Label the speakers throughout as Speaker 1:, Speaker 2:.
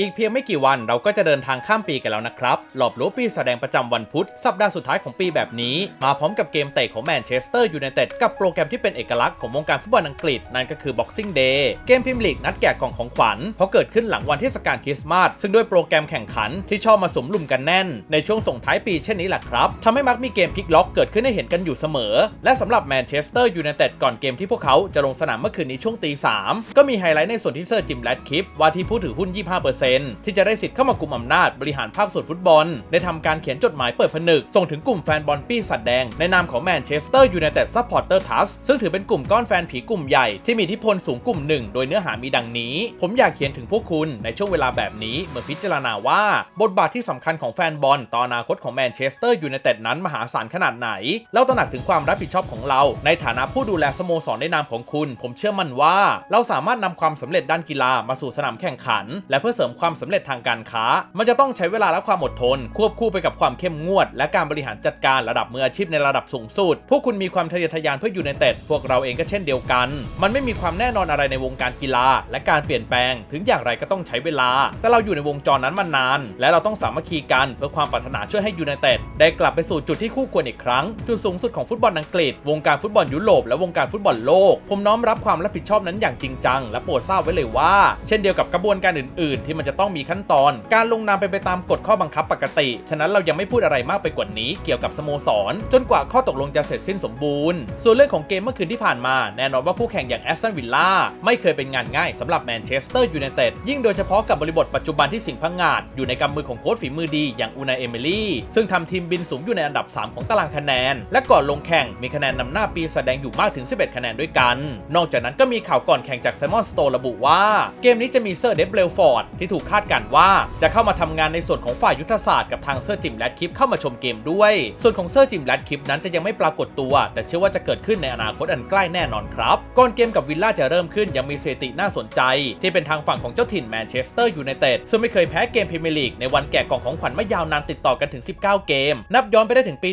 Speaker 1: อีกเพียงไม่กี่วันเราก็จะเดินทางข้ามปีกันแล้วนะครับ หลอบล้วปีแสดงประจำวันพุธ สัปดาห์สุดท้ายของปีแบบนี้ มาพร้อมกับเกมเตะของแมนเชสเตอร์ยูไนเต็ดกับโปรแกรมที่เป็นเอกลักษณ์ของวงการฟุตบอลอังกฤษ นั่นก็คือ Boxing Day เกมพิมพ์ลีกนัดแกะกล่องของขวัญ เพราะเกิดขึ้นหลังวันเทศกาลคริสต์มาสซึ่งด้วยโปรแกรมแข่งขันที่ชอบมาสมลุมกันแน่น ในช่วงส่งท้ายปีเช่นนี้แหละครับทำให้มักมีเกมพลิกล็อกเกิดขึ้นให้เห็นกันอยู่เสมอ และสำหรับแมนเชสเตอร์ยูไนเต็ดก่อนเกมที่พวกเขาจะลงสนามเมื่อคืนนี้ช่วงตีสามก็มีไฮไลท์ในส่วนที่เซอร์จิมแรดคลิปว่าที่ผู้ถือหุ้น25%ที่จะได้สิทธิ์เข้ามากลุ่มอำนาจบริหารภาคส่วนฟุตบอล ได้ทำการเขียนจดหมายเปิดผนึก ส่งถึงกลุ่มแฟนบอลปี้สัตว์แดง ในนามของแมนเชสเตอร์ยูไนเต็ดซัพพอร์เตอร์ทัสซึ่งถือเป็นกลุ่มก้อนแฟนผีกลุ่มใหญ่ที่มีอิทธิพลสูงกลุ่มหนึ่งโดยเนื้อหามีดังนี้ ผมอยากเขียนถึงพวกคุณในช่วงเวลาแบบนี้เมื่อพิจารณาว่า บทบาทที่สำคัญของแฟนบอลต่ออนาคตของแมนเชสเตอร์ยูไนเต็ดนั้นมหาศาลขนาดไหนแล้วตระหนักถึงความรับผิดชอบของเรา ในฐานะผู้ดูแลสโมสรในนามของคุณ ผมเชื่อมั่นว่า เราสามารถนำความสำเร็จด้านกีฬามาสู่สนามแข่งขัน และเพื่อเสริมความสำเร็จทางการค้า มันจะต้องใช้เวลาและความอดทน ควบคู่ไปกับความเข้มงวด และการบริหารจัดการระดับมืออาชีพในระดับสูงสุด พวกคุณมีความทะเยอทะยานเพื่ออยูไนเต็ดพวกเราเองก็เช่นเดียวกัน มันไม่มีความแน่นอนอะไรในวงการกีฬา และการเปลี่ยนแปลง ถึงอย่างไรก็ต้องใช้เวลา แต่เราอยู่ในวงจรนั้นมานาน และเราต้องสามัคคีกันเพื่อความปรารถนาช่วยให้ยูไนเต็ดได้กลับไปสู่จุดที่คู่ควรอีกครั้ง จุดสูงสุดของฟุตบอลอังกฤษ วงการฟุตบอลยุโรปและวงการฟุตบอลโลก ผมน้อมรับความรับผิดชอบนั้นอย่างจริงจัง และโปรดทราบไว้เลยว่า เช่นเดียวกับกระบวนการอื่น ๆ ที่มันจะต้องมีขั้นตอน การลงนามเป็นไปตามกฎข้อบังคับปกติ ฉะนั้นเรายังไม่พูดอะไรมากไปกว่านี้เกี่ยวกับสโมสร จนกว่าข้อตกลงจะเสร็จสิ้นสมบูรณ์ ส่วนเรื่องของเกมเมื่อคืนที่ผ่านมา แน่นอนว่าคู่แข่งอย่างแอสตันวิลล่าไม่เคยเป็นงานง่ายสำหรับแมนเชสเตอร์ยูไนเต็ดยิ่งโดยเฉพาะกับบริบทปัจจุบันที่สิงพังงาดอยู่ในกำมือของโค้ชฝีมือดีอย่างอูนายเอมิลี่ซึ่งทำทีมบินสูงอยู่ในอันดับ 3 ของตารางคะแนน และก่อนลงแข่งมีคะแนนนำหน้าปีแสดงอยู่มากถึง 11 คะแนนด้วยกัน นอกจากนั้นก็มีข่าวก่อนแข่งจากไซมอนสโตระบุว่าเกมนี้จะมีเซอร์เดฟเบลฟอร์ดทีถูกคาดการ์ว่า จะเข้ามาทำงานในส่วนของฝ่ายยุทธศาสตร์กับทางเซอร์จิมแรดคลิปเข้ามาชมเกมด้วย ส่วนของเซอร์จิมแรดคลิปนั้นจะยังไม่ปรากฏตัว แต่เชื่อว่าจะเกิดขึ้นในอนาคตอันใกล้แน่นอนครับก่อนเกมกับวิลล่าจะเริ่มขึ้นยังมีสถิติน่าสนใจ ที่เป็นทางฝั่งของเจ้าถิ่นแมนเชสเตอร์ยูไนเต็ดซึ่งไม่เคยแพ้เกมพรีเมียร์ลีกในวันแกะกล่องของขวัญมายาวนานติดต่อกันถึง 19 เกม นับย้อนไปได้ถึงปี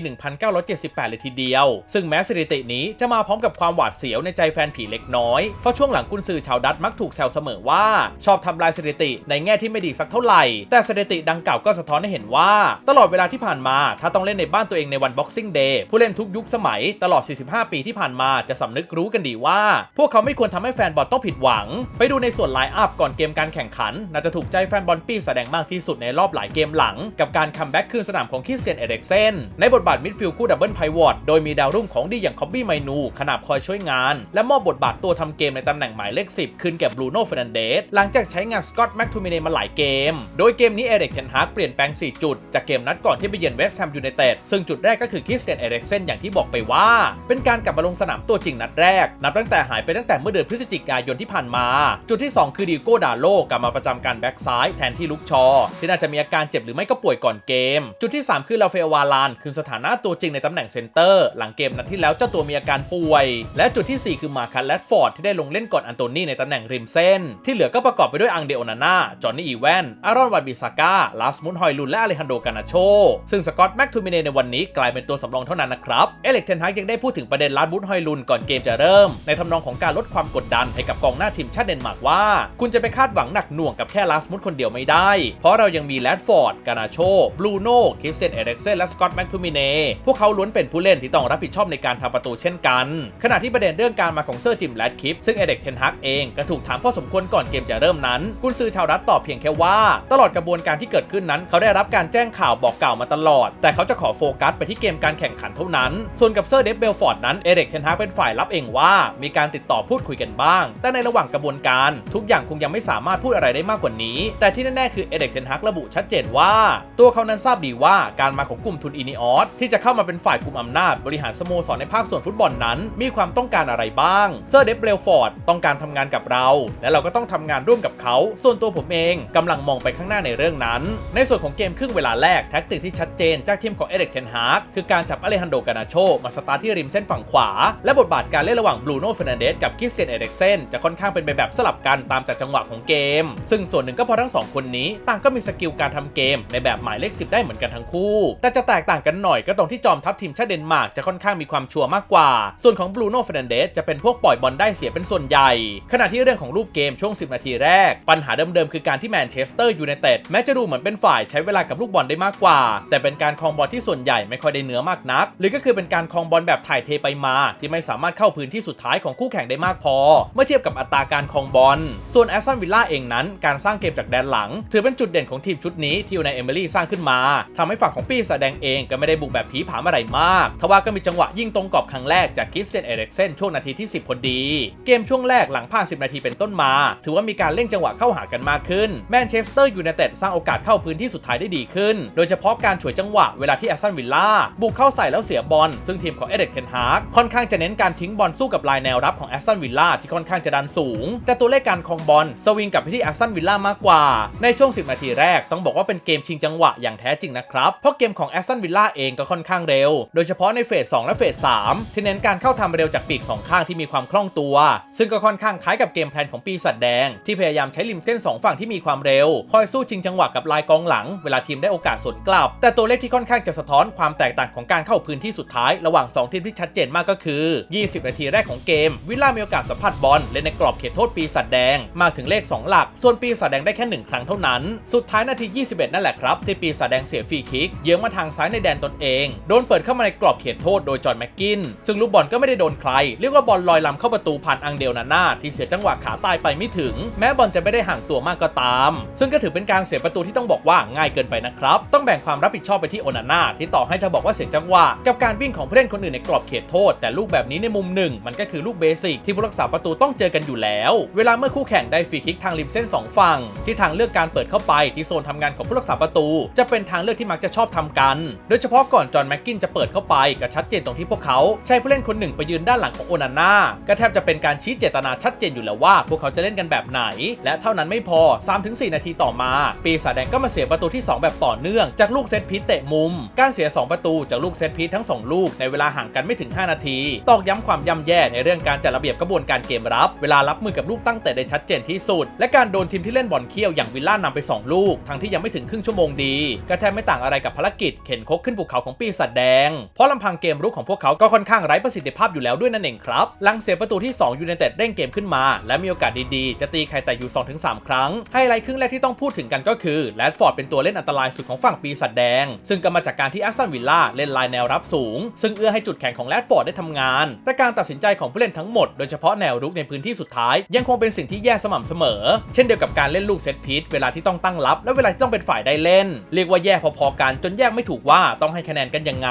Speaker 1: 1978 เลยทีเดียว ซึ่งแม้สถิตินี้จะมาพร้อมกับความหวาดเสียวในใจแฟนผีเล็กน้อยเพราะช่วงหลังกุนซือชาวดัตมักถูกแซวเสมอว่า ชอบทำลายสถิติในแง่ที่ไม่ดีสักเท่าไหร่ แต่สถิติดังกล่าวก็สะท้อนให้เห็นว่า ตลอดเวลาที่ผ่านมา ถ้าต้องเล่นในบ้านตัวเองในวัน Boxing Day ผู้เล่นทุกยุคสมัยตลอด 45 ปีที่ผ่านมาจะสำนึกรู้กันดีว่า พวกเขาไม่ควรทำให้แฟนบอลต้องผิดหวัง ไปดูในส่วนไลน์อัพก่อนเกมการแข่งขัน น่าจะถูกใจแฟนบอลปี้แสดงมากที่สุดในรอบหลายเกมหลัง กับการคัมแบ็กคืนสนามของคริสเซียนเอเด็กเซนในบทบาทมิดฟิลด์คู่ดับเบิลไพวอตโดยมีดาวรุ่งของดีอย่างคอบบี้ไมนูขนาบคอยช่วยงาน และมอบบทบาทตัวทำเกมในตำแหน่งหมายเลข 10 คืนแก่บรูโน่เฟรนเดสหลังจากใช้งานสกอตแม็กทูมิเนมาหลายเกม โดยเกมนี้เอเด็กเทนฮากเปลี่ยนแปลง 4 จุด จากเกมนัดก่อนที่ไปเยือนเวสต์แฮมยูไนเต็ดซึ่งจุดแรกก็คือคริสเซียนเอเด็กเซนอย่างที่บอกไปว่า เป็นการกลับมาลงสนามตัวจริงนัดแรก นับตั้งแต่หายไปตั้งแต่เมื่อเดือนพฤศจิกายนที่ผ่านมา จุดที่ 2 คือดิโก้ดาโลกลับมาประจำการแบ็กซ้ายแทนที่ลุกชอ ที่น่าจะมีอาการเจ็บหรือไม่ก็ป่วยก่อนเกม จุดที่ 3 คือลาเฟลวาลานคืนสถานะตัวจริงในตำแหน่งเซนเตอร์หลังเกมนัดที่แล้วเจ้าตัวมีอาการป่วย และจุดที่ 4 คือมาคัสแรดฟอร์ดที่ได้ลงเล่นก่อนอันโตนี่ในตำแหน่งริมเส้น ที่เหลือก็ประกอบไปด้วยอังเดโอนาน่าจอห์นนี่อีแวนอารอนวัตบิซาก้าลาสมุนฮอยลุนและอเลฮันโดกานาโช ซึ่งสกอตแม็กทูมิเนในวันนี้กลายเป็นตัวสำรองเท่านั้นนะครับ เอเล็กเทนฮักยังได้พูดถึงประเด็นลาสมุนฮอยลุนก่อนเกมจะเริ่ม ในทำนองของการลดความกดดันให้กับกองหน้าทีมชาติเดนมาร์กว่า คุณจะไปคาดหวังหนักหน่วงกับแค่ลาสมุนคนเดียวไม่ได้ เพราะเรายังมีแรดฟอร์ด กานาโช บลูโน่คริสเตียนเอเร็กเซนและสกอตแม็กทูมิเนพวกเขาล้วนเป็นผู้เล่นที่ต้องรับผิดชอบในการทำประตูเช่นกัน ขณะที่ประเด็นเรื่องการมาของเซอร์จิมแรดคลิปซึ่งเอเด็กเทนฮักเองก็ถูกถามพอสมควรก่อนเกมจะเริ่มนั้นกุนซือชาวรัฐตอบเพียงแค่ว่า ตลอดกระบวนการที่เกิดขึ้นนั้น เขาได้รับการแจ้งข่าวบอกกล่าวมาตลอด แต่เขาจะขอโฟกัสไปที่เกมการแข่งขันเท่านั้น ส่วนกับเซอร์เดฟเบลฟอร์ดนั้นเอเด็กเทนฮักเป็นฝ่ายรับเองว่า มีการติดต่อพูดคุยกันบ้าง แต่ในระหว่างกระบวนการ ทุกอย่างคงยังไม่สามารถพูดอะไรได้มากกว่านี้ แต่ที่แน่ๆคือเอเด็กเทนฮักระบุชัดเจนว่า ตัวเขานั้นทราบดีว่าการมาของกลุ่มทุนอินิออสที่จะเข้ามาเป็นฝ่ายกลุ่มอำนาจบริหารสโมสรในภาคส่วนฟุตบอลนั้น มีความต้องการอะไรบ้าง เซอร์เดฟเบลฟอร์ดต้องการทำงานกับเรา และเราก็ต้องทำงานร่วมกับเขา ส่วนตัวผมเองกำลังมองไปข้างหน้าในเรื่องนั้น ในส่วนของเกมครึ่งเวลาแรกแท็กติกที่ชัดเจนจากทีมของเอเด็กเทนฮาร์กคือการจับอเลฮันโดกานาโชมาสตาร์ทที่ริมเส้นฝั่งขวา และบทบาทการเล่นระหว่างบรูโน่เฟรนเดสกับคิสเตียนเอเด็กเซนจะค่อนข้างเป็นไปแบบสลับกันตามแต่จังหวะของเกม ซึ่งส่วนหนึ่งก็เพราะทั้งสองคนนี้ต่างก็มีสกิลการทำเกม ในแบบหมายเลข10ได้เหมือนกันทั้งคู่ แต่จะแตกต่างกันหน่อยก็ตรงที่จอมทัพทีมชาติเดนมาร์กจะค่อนข้างมีความชัวร์มากกว่า ส่วนของบรูโน่เฟรนันเดสจะเป็นพวกปล่อยบอลได้เสียเป็นส่วนใหญ่ ขณะที่เรื่องของรูปเกมช่วง 10 นาทีแรก ปัญหาเดิมๆคือการการที่แมนเชสเตอร์ยูไนเต็ดแม้จะดูเหมือนเป็นฝ่ายใช้เวลากับลูกบอลได้มากกว่า แต่เป็นการครองบอลที่ส่วนใหญ่ไม่ค่อยได้เนื้อมากนัก หรือก็คือเป็นการครองบอลแบบถ่ายเทไปมา ที่ไม่สามารถเข้าพื้นที่สุดท้ายของคู่แข่งได้มากพอ เมื่อเทียบกับอัตราการครองบอล ส่วนแอสตันวิลล่าเองนั้น การสร้างเกมจากแดนหลัง ถือเป็นจุดเด่นของทีมชุดนี้ที่อยู่ในเอมิลี่สร้างขึ้นมาทำให้ฝั่งของปีศาจแดงเองก็ไม่ได้บุกแบบผีผามอะไรมากทว่าก็มีจังหวะยิงตรงกรอบครั้งแรกจากกิฟเซนเอเร็กเซนช่วงนาทีที่ 10พอดี เกมช่วงแรกหลังผ่าน10 นาทีเป็นต้นมา ถือว่ามีการเล่นจังหวะเข้าหากันมากขึ้นแมนเชสเตอร์ยูไนเต็ดสร้างโอกาสเข้าพื้นที่สุดท้ายได้ดีขึ้น โดยเฉพาะการฉวยจังหวะเวลาที่แอสตันวิลล่าบุกเข้าใส่แล้วเสียบอลซึ่งทีมของเอเด็กเทนฮาร์กค่อนข้างจะเน้นการทิ้งบอลสู้กับลายแนวรับของแอสตันวิลล่าที่ค่อนข้างจะดันสูง แต่ตัวเลขการครองบอลสวิงกับไปที่แอสตันวิลล่ามากกว่า ในช่วง 10 นาทีแรกต้องบอกว่าเป็นเกมชิงจังหวะอย่างแท้จริงนะครับ เพราะเกมของแอสตันวิลล่าเองก็ค่อนข้างเร็ว โดยเฉพาะในเฟส 2 และเฟส 3 ที่เน้นการเข้าทำเร็วจากปีกสองข้างที่มีความคล่องตัว ซึ่งก็ค่อนข้างคล้ายกับเกมแพลนของปีศาจแดง ที่พยายามใช้ริมเส้นสองฝั่งที่มีมีความเร็ว คอยสู้ชิงจังหวะกับลายกองหลัง เวลาทีมได้โอกาสสวนกลับ แต่ตัวเลขที่ค่อนข้างจะสะท้อนความแตกต่างของการเข้าพื้นที่สุดท้ายระหว่าง 2 ทีมที่ชัดเจนมากก็คือ 20 นาทีแรกของเกม วิลล่ามีโอกาสสัมผัสบอลเล่นในกรอบเขตโทษปีศาจแดง มากถึงเลข 2 หลัก ส่วนปีศาจแดงได้แค่ 1 ครั้งเท่านั้น สุดท้ายนาที 21 นั่นแหละครับ ที่ปีศาจแดงเสียฟรีคิก เยื้องมาทางซ้ายในแดนตนเอง โดนเปิดเข้ามาในกรอบเขตโทษโดยจอห์นแม็กกิน ซึ่งลูกบอลก็ไม่ได้โดนใคร เรียกว่าบอลลอยลำเข้าประตูผ่านอังเดลนาน่าที่เสียจังหวะขาตายไปไม่ถึง แม้บอลจะไม่ได้ห่างตัวมากก็ตาม ซึ่งก็ถือเป็นการเสียประตูที่ต้องบอกว่าง่ายเกินไปนะครับ ต้องแบ่งความรับผิดชอบไปที่โอนาน่าที่ต่อให้จะบอกว่าเสียจังหวะกับการวิ่งของผู้เล่นคนอื่นในกรอบเขตโทษ แต่ลูกแบบนี้ในมุมหนึ่ง มันก็คือลูกเบสิกที่ผู้รักษาประตูต้องเจอกันอยู่แล้ว เวลาเมื่อคู่แข่งได้ฟรีคิกทางริมเส้น 2 ฝั่ง ที่ทางเลือกการเปิดเข้าไปที่โซนทำงานของผู้รักษาประตู จะเป็นทางเลือกที่มักจะชอบทำกัน โดยเฉพาะก่อนจอห์นแม็กกินจะเปิดเข้าไปก็ชัดเจนตรงที่พวกเขาใช้ผู้เล่นคนหนึ่งไปยืนด้านหลังของโอนาน่าก็แทบจะเป็นการชี้เจตนาชัดเจนอยู่แล้วว่า พวกเขาจะเล่นกันแบบไหน และเท่านั้นไม่พอ3-4 นาทีต่อมา ปีศาจแดงก็มาเสียประตูที่ 2 แบบต่อเนื่อง จากลูกเซตพีทเตะมุม การเสีย 2 ประตูจากลูกเซตพีททั้ง 2 ลูกในเวลาห่างกันไม่ถึง 5 นาที ตอกย้ำความย่ำแย่ในเรื่องการจัดระเบียบกระบวนการเกมรับ เวลารับมือกับลูกตั้งแต่ได้ชัดเจนที่สุด และการโดนทีมที่เล่นบอลเคี้ยวอย่างวิลล่านำไป 2 ลูก ทั้งที่ยังไม่ถึงครึ่งชั่วโมงดีก็แทบไม่ต่างอะไรกับภารกิจเข็นคกขึ้นภูเขาของปีศาจแดง เพราะลำพังเกมรุกของพวกเขาก็ค่อนข้างไร้ประสิทธิภาพอยู่แล้วด้วยนั่นเองครับหลังเสียประตูที่2ยูไนเต็ดเด้งเกมขึ้นมา และมีโอกาสดีๆ จะตีใครแต่อยู่ 2-3 ครั้งไฮไลท์ครึ่งแรกที่ต้องพูดถึงกันก็คือแรดฟอร์ดเป็นตัวเล่นอันตรายสุดของฝั่งปีศาจแดง ซึ่งก็มาจากการที่แอสตันวิลล่าเล่นลายแนวรับสูง ซึ่งเอื้อให้จุดแข็งของแรดฟอร์ดได้ทำงาน แต่การตัดสินใจของผู้เล่นทั้งหมดโดยเฉพาะแนวรุกในพื้นที่สุดท้าย ยังคงเป็นสิ่งที่แย่สม่ำเสมอ เช่นเดียวกับการเล่นลูกเซตพีทเวลาที่ต้องตั้งรับ และเวลาที่ต้องเป็นฝ่ายได้เล่น เรียกว่าแย่พอๆกันจนแยกไม่ถูกว่าต้องให้คะแนนกันยังไง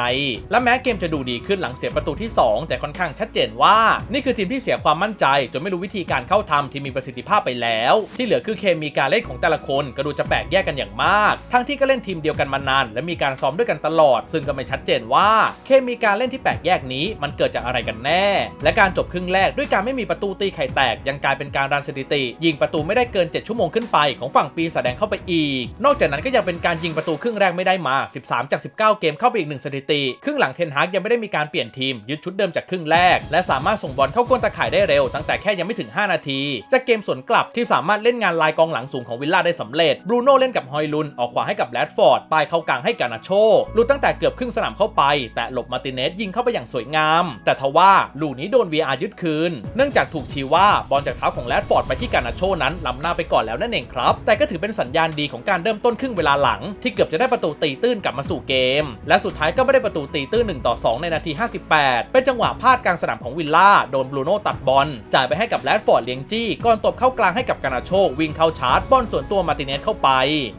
Speaker 1: และแม้เกมจะดูดีขึ้นหลังเสียประตูที่ 2 แต่ค่อนข้างชัดเจนว่า นี่คือทีมที่เสียความมั่นใจจนไม่รู้วิธีการเข้าทำที่มีประสิทธิภาพไปแล้ว ที่เหลือคือเคมีการเล่นของแต่ละคนก็ดูจะแปลกแยกกันอย่างมาก ทั้งที่ก็เล่นทีมเดียวกันมานาน และมีการซ้อมด้วยกันตลอด ซึ่งก็ไม่ชัดเจนว่าเคมีการเล่นที่แปลกแยกนี้มันเกิดจากอะไรกันแน่ และการจบครึ่งแรกด้วยการไม่มีประตูตีไข่แตก ยังกลายเป็นการรันสถิติ ยิงประตูไม่ได้เกิน 7 ชั่วโมงขึ้นไปของฝั่งปีแสดงเข้าไปอีก นอกจากนั้นก็ยังเป็นการยิงประตูครึ่งแรกไม่ได้มา 13 จาก 19 เกมเข้าไปอีกหนึ่งสถิติ ครึ่งหลังเทนฮากยังไม่ได้มีการเปลี่ยนทีมยึดชุดเดิมจากครึ่งแรก และสามารถส่งบอลเข้าก้นตะข่ายได้เร็ว ตั้งแต่แค่ยังไม่ถึง 5 นาที จากเกมสวนกลับที่สามารถเล่นงานลายกองหลังสูงของวิลล่าได้สำเร็จบรูโน่เล่นกับฮอยลุนออกขวาให้กับแรดฟอร์ดปลายเข้ากลางให้กานาโชลุดตั้งแต่เกือบครึ่งสนามเข้าไป แต่หลบมาติเนสยิงเข้าไปอย่างสวยงาม แต่ทว่าลูกนี้โดน VR ยึดคืน เนื่องจากถูกชี้ว่าบอลจากเท้าของแรดฟอร์ดไปที่กานาโชนั้นล้ำหน้าไปก่อนแล้วนั่นเองครับ แต่ก็ถือเป็นสัญญาณดีของการเริ่มต้นครึ่งเวลาหลัง ที่เกือบจะได้ประตูตีตื้นกลับมาสู่เกม และสุดท้ายก็ไม่ได้ประตูตีตื้น1ต่อ2 ในนาที 58 เป็นจังหวะพลาดกลางสนามของวิลล่าโดนบรูโน่ตัดบอลจ่ายไปให้กับแรดฟอร์ดเลี้ยงจี้ก่อนตบเข้ากลางให้กับกานาโชวิ่งเข้าชาร์จบอลส่วนตัวมาติเนสเข้าไป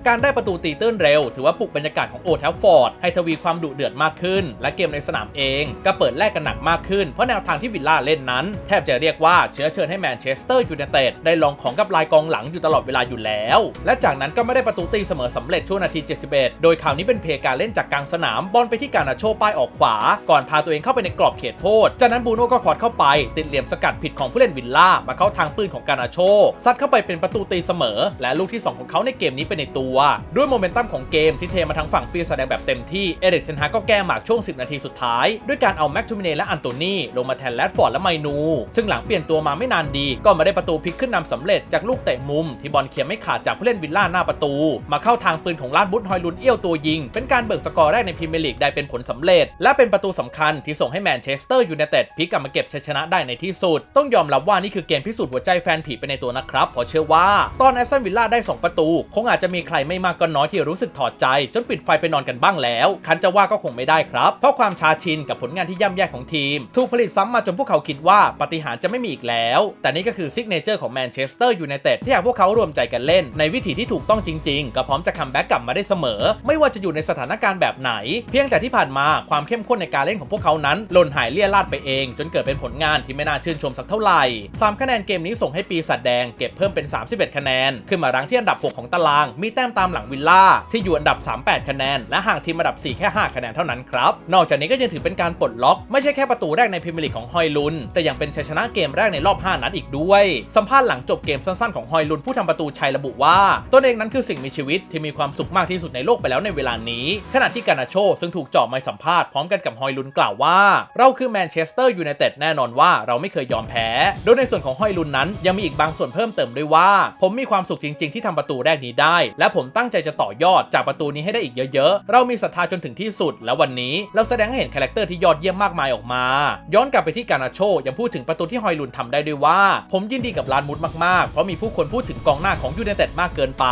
Speaker 1: การได้ประตูตีตื้นเร็ว ถือว่าปลุกบรรยากาศของโอแทฟฟอร์ดให้ทวีความดุเดือดมากขึ้น และเกมในสนามเองก็เปิดแลกกันหนักมากขึ้น เพราะแนวทางที่วิลล่าเล่นนั้น แทบจะเรียกว่าเชื้อเชิญให้แมนเชสเตอร์ยูไนเต็ดได้ลองของกับลายกองหลังอยู่ตลอดเวลาอยู่แล้ว และจากนั้นก็ไม่ได้ประตูตีเสมอสำเร็จช่วงนาที 71 โดยคราวนี้เป็นเพลการเล่นจากกลางสนามบอลไปที่การนาโชป้ายออกขวา ก่อนพาตัวเองเข้าไปในกรอบเขตโทษ จากนั้นบูโน่ก็คอดเข้าไป ติดเหลี่ยมสกัดผิดของผู้เล่นวิลล่ามาเข้าทางปืนของการนาโชซัดเข้าไปเป็นประตูตีเสมอและลูกที่ 2 ของเขาในเกมนี้เป็นในตัว ด้วยโมเมนตัมของเกมที่เทมาทางฝั่งปีศาจแดงแบบเต็มที่ เอเดกเทนฮาก็แก้หมากช่วง 10 นาทีสุดท้าย ด้วยการเอาแม็กทูมิเนและอันโตนีลงมาแทนแรดฟอร์ดและไมนู ซึ่งหลังเปลี่ยนตัวมาไม่นานดี ก็มาได้ประตูพลิกขึ้นนำสำเร็จจากลูกเตะมุมที่บอลเขียมไม่ขาดจากผู้เล่นวิลล่าหน้าประตู มาเข้าทางปืนของลาดบุตฮอยลุนเอี้ยวตัวยิง เป็นการเบิกสกอร์แรกในพรีเมียร์ลีกได้เป็นผลสำเร็จ และเป็นประตูสำคัญที่ส่งให้แมนเชสเตอร์ยูไนเต็ดพลิกกลับมาเก็บชัยชนะได้ในที่สุด ต้องยอมรับว่านี่คือเกมพิสูจน์หัวใจแฟนผีไปในตัวนะครับเพราะเชื่อว่าตอนแอสตันวิลล่าได้ 2 ประตู คงอาจจะมีใครไม่มากก็น้อยที่รู้สึกถอดใจ จนปิดไฟไปนอนกันบ้างแล้วคันจะว่าก็คงไม่ได้ครับ เพราะความชาชินกับผลงานที่ย่ำแย่ของทีม ถูกผลิตซ้ำมาจนพวกเขาคิดว่าปฏิหารจะไม่มีอีกแล้ว แต่นี่ก็คือซิกเนเจอร์ของแมนเชสเตอร์ยูไนเต็ดที่หากพวกเขารวมใจกันเล่น ในวิธีที่ถูกต้องจริง ๆ ก็พร้อมจะคัมแบ็กกลับมาได้เสมอ ไม่ว่าจะอยู่ในสถานการณ์แบบไหน เพียงแต่ที่ผ่านมาความเข้มข้นในการเล่นของพวกเขานั้นหล่นหายเลี่ยราดไปเอง จนเกิดเป็นผลงานที่ไม่น่าชื่นชมสักเท่าไหร่สามคะแนนเกมนี้ส่งให้ปีศาจแดงเก็บเพิ่มเป็น 31 คะแนนขึ้นมารั้งที่อันดับ 6 ของตาราง มีแต้มตามหลังวิลล่าที่อยู่อันดับ 38 คะแนน และห่างทีมอันดับ 4 แค่ 5 คะแนนเท่านั้นครับ นอกจากนี้ก็ยังถือเป็นการปลดล็อก ไม่ใช่แค่ประตูแรกในพรีเมียร์ลีกของฮอยลุน แต่ยังเป็นชัยชนะเกมแรกในรอบ 5 นัดอีกด้วย สัมภาษณ์หลังจบเกมสั้นๆของฮอยลุนผู้ทำประตูชัยระบุว่าตนเองนั้นคือสิ่งมีชีวิตที่มีความสุขมากที่สุดในโลกไปแล้วในเวลานี้ ขณะที่กานาโชซึ่งถูกเจาะไมค์สัมภาษณ์พร้อมกันกับฮอยลุนกล่าวว่า เราคือแมนเชสเตอร์ยูไนเต็ดแน่นอนว่าเราไม่เคยยอมแพ้ โดยในส่วนของฮอยลุนนั้นยังมีอีกบางส่วนเพิ่มเติมด้วยว่า ผมมีความสุขจริง ๆ ที่ทำประตูแรกนี้ได้ และผมตั้งใจจะต่อยอดจากประตูนี้ให้ได้อีกเยอะๆ เรามีศรัทธาจนถึงที่สุด และวันนี้เราแสดงให้เห็นคาแรคเตอร์ที่ยอดเยี่ยมมากมายออกมา ย้อนกลับไปที่กานาโชยังพูดถึงประตูที่ฮอยลุนทำได้ด้วยว่า ผมยินดีกับลานมุดมากๆ เพราะมีผู้คนพูดถึงกองหน้าของยูไนเต็ดมากเกินไป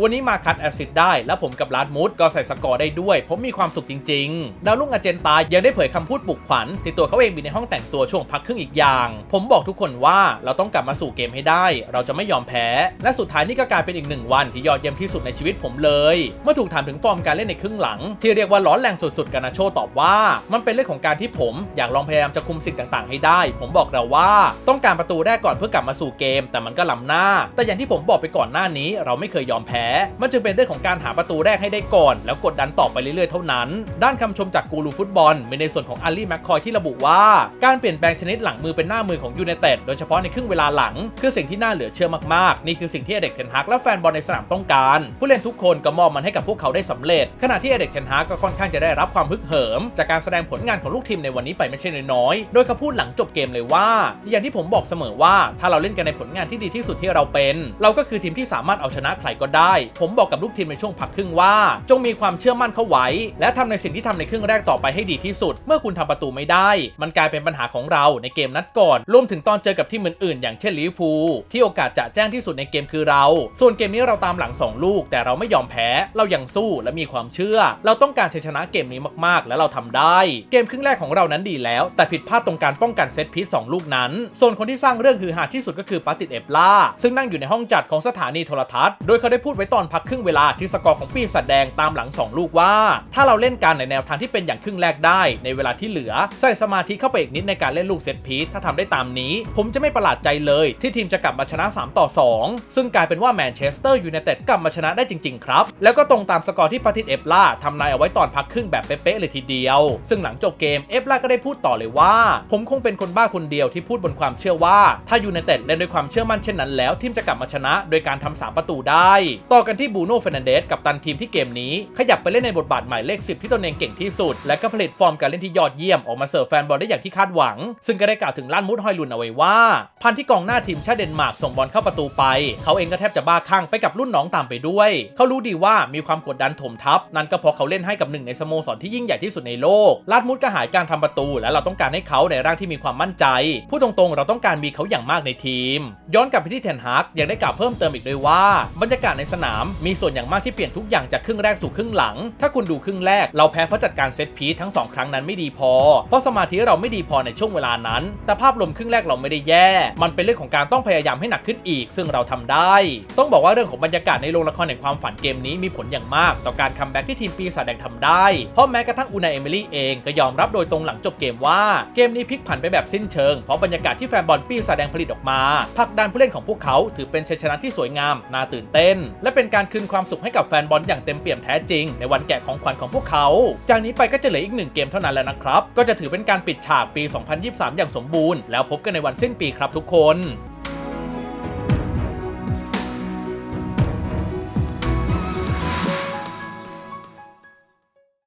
Speaker 1: วันนี้มาคัดแอสซิสต์ได้ และผมกับลานมุดก็ใส่สกอร์ได้ด้วย ผมมีความสุขจริง ๆ ดาวรุ่งอาเจนตายังได้เผยคำพูดปลุกขวัญที่ตัวเขาเองมีในห้องแต่งตัวช่วงพักครึ่งอีกอย่าง ผมบอกทุกคนว่าเราต้องกลับมาสู่เกมให้ได้ เราจะไม่ยอมแพ้และสุดท้ายนี่ก็กลายเป็นอีกหนึ่งวันที่ยอดเยี่ยมที่สุดในชีวิตผมเลย เมื่อถูกถามถึงฟอร์มการเล่นในครึ่งหลัง ที่เรียกว่าร้อนแรงสุดๆ กานาโชตอบว่า มันเป็นเรื่องของการที่ผมอยากลองพยายามจะคุมสิ่งต่างๆ ให้ได้ ผมบอกเราว่าต้องการประตูแรกก่อนเพื่อกลับมาสู่เกม แต่มันก็ล้ำหน้า แต่อย่างที่ผมบอกไปก่อนหน้านี้เราไม่เคยยอมแพ้ มันจึงเป็นเรื่องของการหาประตูแรกให้ได้ก่อน แล้วกดดันต่อไปเรื่อยๆ เท่านั้น ด้านคำชมจากกูรูฟุตบอลมีในส่วนของอาลีแมคคอยที่ระบุว่าการเปลี่ยนแปลงชนิดหลังมือเป็นหน้ามือของยูไนเต็ดโดยเฉพาะในครึ่งเวลาหลังคือสิ่งที่น่าเหลือเชื่อมากๆนี่คือสิ่งที่เดกเทนฮักและแฟนบอลในสนามต้องการ ผู้เล่นทุกคนก็มอบมันให้กับพวกเขาได้สำเร็จ ขณะที่อเด็กเทนฮักก็ค่อนข้างจะได้รับความฮึกเหิม จากการแสดงผลงานของลูกทีมในวันนี้ไปไม่ใช่น้อยๆโดยเขาพูดหลังจบเกมเลยว่า อย่างที่ผมบอกเสมอว่า ถ้าเราเล่นกันในผลงานที่ดีที่สุดที่เราเป็น เราก็คือทีมที่สามารถเอาชนะใครก็ได้ ผมบอกกับลูกทีมในช่วงพักครึ่งว่า จงมีความเชื่อมั่นเข้าไว้ และทำในสิ่งที่ทำในครึ่งแรกต่อไปให้ดีที่สุด เมื่อคุณทำประตูไม่ได้ มันกลายเป็นปัญหาของเราในเกมนัดก่อนรวมถึงตอนเจอกับทีมอื่นๆอย่างเช่นลิเวอร์พูลที่โอกาสจะแจ้งที่สุดในเกมคือเราส่วนเกมนี้เราตามหลัง 2 ลูก แต่เราไม่ยอมแพ้ เรายังสู้และมีความเชื่อ เราต้องการชัยชนะเกมนี้มากๆ และเราทำได้ เกมครึ่งแรกของเรานั้นดีแล้ว แต่ผิดพลาดตรงการป้องกันเซตพีซสองลูกนั้น ส่วนคนที่สร้างเรื่องคือหาที่สุดก็คือปาติดเอฟล่า ซึ่งนั่งอยู่ในห้องจัดของสถานีโทรทัศน์ โดยเขาได้พูดไว้ตอนพักครึ่งเวลาที่สกอร์ของปีศาจแดงตามหลัง 2 ลูกว่า ถ้าเราเล่นการในแนวทางที่เป็นอย่างครึ่งแรกได้ ในเวลาที่เหลือใส่สมาธิเข้าไปอีกนิดในการเล่นลูกเซตพีซถ้าทำได้ตามนี้ ผมจะไม่ประหลาดใจเลย ที่ทีมจะกลับมาชนะ 3 ต่อ 2 ซึ่งกลายเป็นว่าแมนเชสเตอร์ยูไนเต็ดกลับมาชนะได้จริง ๆ ครับ แล้วก็ตรงตามสกอร์ที่ปาติดเอฟล่าทำนายเอาไว้ตอนพักครึ่งแบบเป๊ะๆเลยทีเดียว ซึ่งหลังจบเกมเอฟล่าก็ได้พูดต่อเลยว่า ผมคงเป็นคนบ้าคนเดียวที่พูดบนความเชื่อว่า ถ้ายูไนเต็ดเล่นด้วยความเชื่อมั่นเช่นนั้นแล้ว ทีมจะกลับมาชนะ โดยการทำสามประตูได้ ต่อกันที่บูโน่เฟรนันเดสกับตันทีมที่เกมนี้ ขยับไปเล่นในบทบาทใหม่เลข 10 ที่ตนเองเก่งที่สุด และก็ผลิตฟอร์มการเล่นที่ยอดเยี่ยมออกมาเสิร์ฟแฟนบอลได้อย่างที่คาดหวัง ซึ่งก็ได้กล่าวถึงล้านมุดฮอยลุนเอาไว้ว่า พันที่กองหน้าทีมชาติเดนมาร์กส่งบอลเข้าประตูไป เขาเองก็แทบจะบ้าคลั่งไปกับรุ่นน้องตามไปด้วย เขารู้ดีว่ามีความกดดันถมทับ นั่นก็เพราะเขาเล่นให้กับหนึ่งในสโมสรที่ยิ่งใหญ่ที่สุดในโลก ลาดมุดก็หายการทำประตู และเราต้องการให้เขาในร่างที่มีความมั่นใจ พูดตรงๆ เราต้องการมีเขาอย่างมากในทีม ย้อนกลับไปที่เทนฮากยังได้กล่าวเพิ่มเติมอีกด้วยว่า บรรยากาศในสนามมีส่วนอย่างมากที่เปลี่ยนทุกอย่างจากครึ่งแรกสู่ครึ่งหลัง ถ้าคุณดูครึ่งแรกเราแพ้เพราะจัดการเซตพีซทั้งสองครั้งนั้นไม่ดีพอ เพราะสมาธิเราไม่ดีพอในช่วงเวลานั้น แต่ภาพรวมครึ่งแรกเราไม่ได้แย่ มันเป็นเรื่องของการต้องพยายามให้หนักขึ้นอีก ซึ่งเราทำได้ต้องบอกว่าเรื่องของบรรยากาศในโรงละครแห่งความฝันเกมนี้มีผลอย่างมาก ต่อการคัมแบ็กที่ทีมปีศาจแดงทำได้ เพราะแม้กระทั่งอูนายเอมิลี่เองก็ยอมรับโดยตรงหลังจบเกมว่าเกมนี้พลิกผันไปแบบสิ้นเชิง เพราะบรรยากาศที่แฟนบอลปีศาจแดงผลิตออกมาผลักดันผู้เล่นของพวกเขา ถือเป็นชัยชนะที่สวยงามน่าตื่นเต้น และเป็นการคืนความสุขให้กับแฟนบอลอย่างเต็มเปี่ยมแท้จริง ในวันแกะของขวัญของพวกเขา จากนี้ไปก็จะเหลืออีกหนึ่งเกมเท่านั้นแล้วนะครับก็จะถือเป็นการปิดฉากปี 2023 อย่างสมบูรณ์แล้วพบกันในวันสิ้นปีครับทุกคน